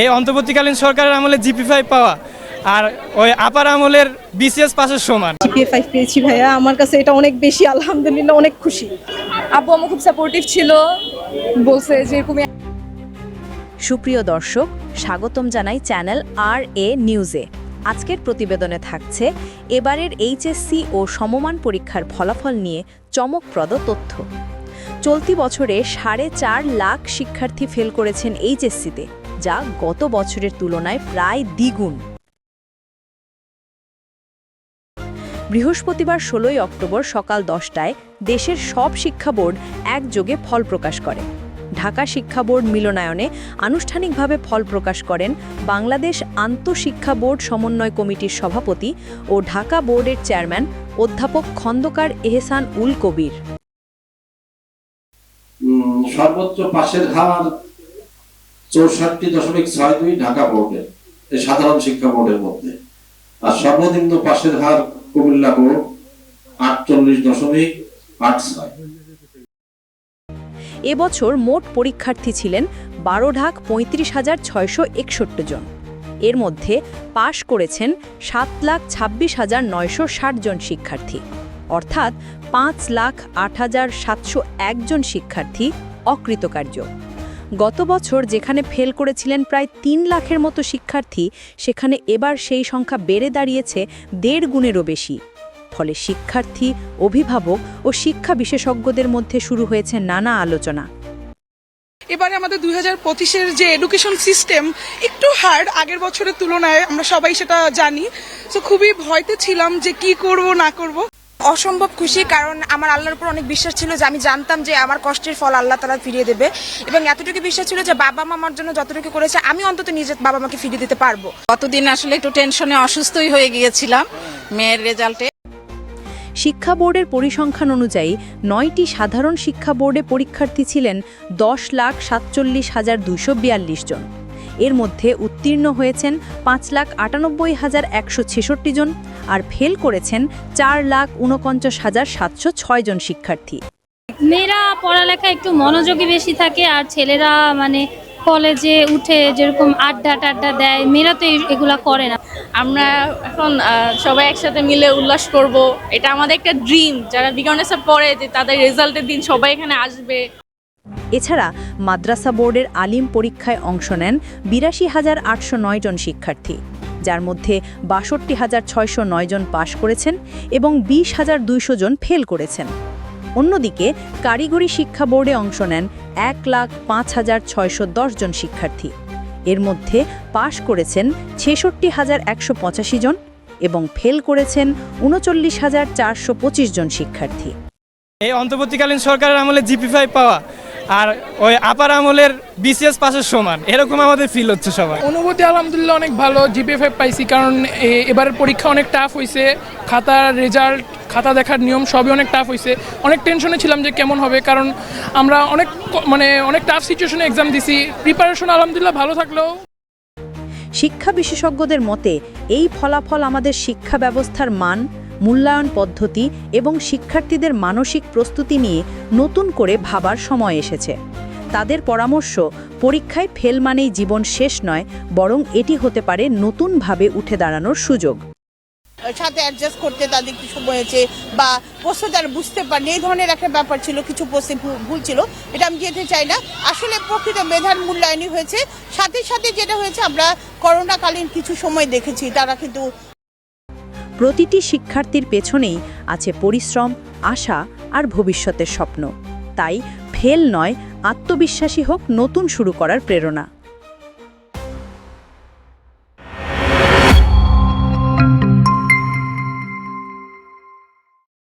এই অন্তর্বর্তীকালীন সরকারের আমলে জিপি ফাইভ পাওয়া আর ওই আপার আমলের বিসিএস পাশের সমান। জিপিএ ফাইভ পেয়েছি ভাইয়া। আমার কাছে এটা অনেক বেশি আলহামদুলিল্লাহ অনেক খুশি। আব্বু আম্মু খুব সাপোর্টিভ ছিল বলছে যে এরকমই সুপ্রিয় দর্শক স্বাগতম জানাই চ্যানেল আর এ। নিউজে আজকের প্রতিবেদনে থাকছে এবারের এইচএসসি ও সমমান পরীক্ষার ফলাফল নিয়ে চমকপ্রদ তথ্য। চলতি বছরে সাড়ে চার লাখ শিক্ষার্থী ফেল করেছেন এইচএসসিতে যা গত বছরের তুলনায় প্রায় দ্বিগুণ। বৃহস্পতিবার ষোলোই অক্টোবর সকাল দশটায় দেশের সব শিক্ষা বোর্ড একযোগে ফল প্রকাশ করে। ঢাকা শিক্ষা বোর্ড মিলনায়নে আনুষ্ঠানিকভাবে ফল প্রকাশ করেন বাংলাদেশ আন্তঃশিক্ষা বোর্ড সমন্বয় কমিটির সভাপতি ও ঢাকা বোর্ডের চেয়ারম্যান অধ্যাপক খন্দকার এহসান উল কবির। সর্বোচ্চ পাশের হার চৌষট্টি দশমিক ছয় দুই ঢাকা বোর্ডের এই সাধারণ শিক্ষা বোর্ডের মধ্যে। আর সর্বনিম্ন পাশের হার কুমিল্লা বোর্ড, আটচল্লিশ দশমিক আট ছয়। এবছর মোট পরীক্ষার্থী ছিলেন বারো ঢাক পঁয়ত্রিশ হাজার ছয়শো একষট্টি জন। এর মধ্যে পাশ করেছেন সাত লাখ ছাব্বিশ হাজার নয়শো ষাট জন শিক্ষার্থী। অর্থাৎ পাঁচ লাখ আট হাজার সাতশো একজন শিক্ষার্থী অকৃতকার্য। গত বছর যেখানে ফেল করেছিলেন প্রায় তিন লাখের মতো শিক্ষার্থী, সেখানে এবার সেই সংখ্যা বেড়ে দাঁড়িয়েছে দেড় গুণেরও বেশি। ফলে শিক্ষার্থী, অভিভাবক ও শিক্ষা বিশেষজ্ঞদের মধ্যে শুরু হয়েছে নানা আলোচনা। এবারে আমাদের দুই হাজার পঁচিশের যে এডুকেশন সিস্টেম, একটু হার্ড, আগের বছরের তুলনায় আমরা সবাই সেটা জানি। তো খুবই ভয়তে ছিলাম যে কি করব, না করব। অসম্ভব খুশি কারণ আমার আল্লাহর উপর অনেক বিশ্বাস ছিল যে আমি জানতাম যে আমার কষ্টের ফল আল্লাহ তালা ফিরিয়ে দেবে। এবং এতটুকু বিশ্বাস ছিল যে বাবা মা আমার জন্য যতটুকু করেছে আমি অন্তত নিজের বাবা মাকে ফিরিয়ে দিতে পারব। কতদিন আসলে একটু টেনশনে অসুস্থই হয়ে গিয়েছিলাম মেয়ের রেজাল্টে শিক্ষা বোর্ডের পরিসংখ্যান অনুযায়ী নয়টি সাধারণ শিক্ষা বোর্ডে পরীক্ষার্থী ছিলেন দশ লাখ সাতচল্লিশ হাজার দুশো বিয়াল্লিশ জন। এর মধ্যে উত্তীর্ণ হয়েছেন পাঁচ লাখ আটানব্বই হাজার একশো ছেষট্টি জন আর ফেল করেছেন চার লাখ উনপঞ্চাশ হাজার সাতশো ছয় জন শিক্ষার্থী। মেয়েরা পড়ালেখা একটু মনোযোগী বেশি থাকে আর ছেলেরা মানে কলেজে উঠে যেরকম আড্ডা টাড্ডা দেয় মেয়েরা তো এই- এগুলা করে না। আমরা এখন সবাই একসাথে মিলে উল্লাস করব। এটা আমাদের একটা ড্রিম যারা বিজ্ঞানেসে পড়ে যে তাদের রেজাল্টের দিন সবাই এখানে আসবে। এছাড়া মাদ্রাসা বোর্ডের আলিম পরীক্ষায় অংশ নেন বিরাশি হাজার আটশো জন শিক্ষার্থী, যার মধ্যে বাষট্টি হাজার ছয়শো জন পাশ করেছেন এবং বিশ হাজার দুইশো জন ফেল করেছেন। অন্যদিকে কারিগরি শিক্ষা বোর্ডে অংশ নেন এক লাখ পাঁচ হাজার ছয়শো দশ জন শিক্ষার্থী। এর মধ্যে পাশ করেছেন ছেষট্টি হাজার একশো পঁচাশি জন এবং ফেল করেছেন উনচল্লিশ হাজার চারশো পঁচিশ জন শিক্ষার্থী। এই অন্তর্বর্তীকালীন সরকারের আমলে জিপি ফাইভ পাওয়া আর ওই আপার আমলের বিসিএস পাসের সমান। এরকম আমাদের ফিল হচ্ছে সবাই। অনুভূতি আলহামদুলিল্লাহ অনেক ভালো জিপিএ ফাইভ পাইছি কারণ এ- এবারের পরীক্ষা অনেক টাফ হয়েছে খাতার রেজাল্ট খাতা দেখার নিয়ম সবই অনেক টাফ হয়েছে অনেক টেনশনে ছিলাম যে কেমন হবে কারণ আমরা অনেক মানে অনেক টাফ সিচুয়েশনে এক্সাম দিছি। প্রিপারেশন আলহামদুলিল্লাহ ভালো থাকলেও। শিক্ষা বিশেষজ্ঞদের মতে এই ফলাফল আমাদের শিক্ষা ব্যবস্থার মান মূল্যায়ন পদ্ধতি এবং শিক্ষার্থীদের মানসিক প্রস্তুতি নিয়ে নতুন করে ভাবার সময় এসেছে। তাদের পরামর্শ, পরীক্ষায় ফেল মানেই জীবন শেষ নয়, বরং এটি হতে পারে নতুনভাবে উঠে দাঁড়ানোর সুযোগ। সাথে অ্যাডজাস্ট করতে তাদের কিছু হয়েছে বা প্রশ্ন তারা বুঝতে পারেনি এই ধরনের একটা ব্যাপার ছিল, কিছু প্রশ্নে ভুল ছিল, এটা আমি যেতে চাই না। আসলে প্রকৃত মেধার মূল্যায়নই হয়েছে। সাথে সাথে যেটা হয়েছে, আমরা করোনাকালীন কিছু সময় দেখেছি, তারা কিন্তু প্রতিটি শিক্ষার্থীর পেছনেই আছে পরিশ্রম, আশা আর ভবিষ্যতের স্বপ্ন। তাই ফেল নয়, আত্মবিশ্বাসী হোক নতুন শুরু করার প্রেরণা।